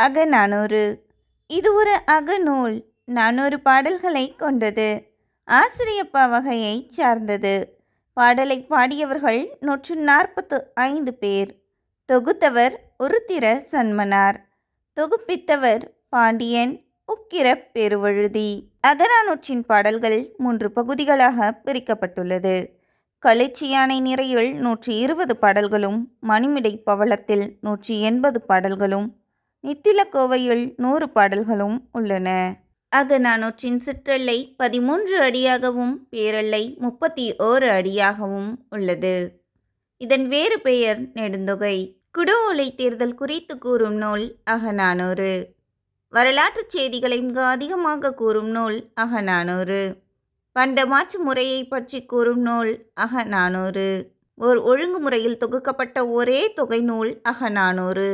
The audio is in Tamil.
அகநானூறு இது ஒரு அகநூல் நானூறு பாடல்களை கொண்டது. ஆசிரியப்பா வகையை சார்ந்தது. பாடலை பாடியவர்கள் நூற்று நாற்பத்து ஐந்து பேர். தொகுத்தவர் உருத்திர சன்மனார் தொகுப்பித்தவர் பாண்டியன். உக்கிர பெருவழுதி. அகநானூற்றின் பாடல்கள் மூன்று பகுதிகளாக பிரிக்கப்பட்டுள்ளது. களிச்சியானை நிறையில் நூற்றி இருபது பாடல்களும் மணிமிடை பவளத்தில் நூற்றி எண்பது பாடல்களும் நித்திலக்கோவையில் நூறு பாடல்களும் உள்ளன. அகநானூற்றின் சிற்றல்லை பதிமூன்று அடியாகவும் பேரல்லை முப்பத்தி ஓரு அடியாகவும் உள்ளது. இதன் வேறு பெயர் நெடுந்தொகை. குடவோலை தேர்தல் குறித்து கூறும் நூல் அகநானூறு வரலாற்றுச் செய்திகளை மிக அதிகமாக கூறும் நூல் அகநானூறு பண்ட மாற்று முறையை பற்றி கூறும் நூல் அகநானூறு ஓர் ஒழுங்குமுறையில் தொகுக்கப்பட்ட ஒரே தொகை நூல் அகநானூறு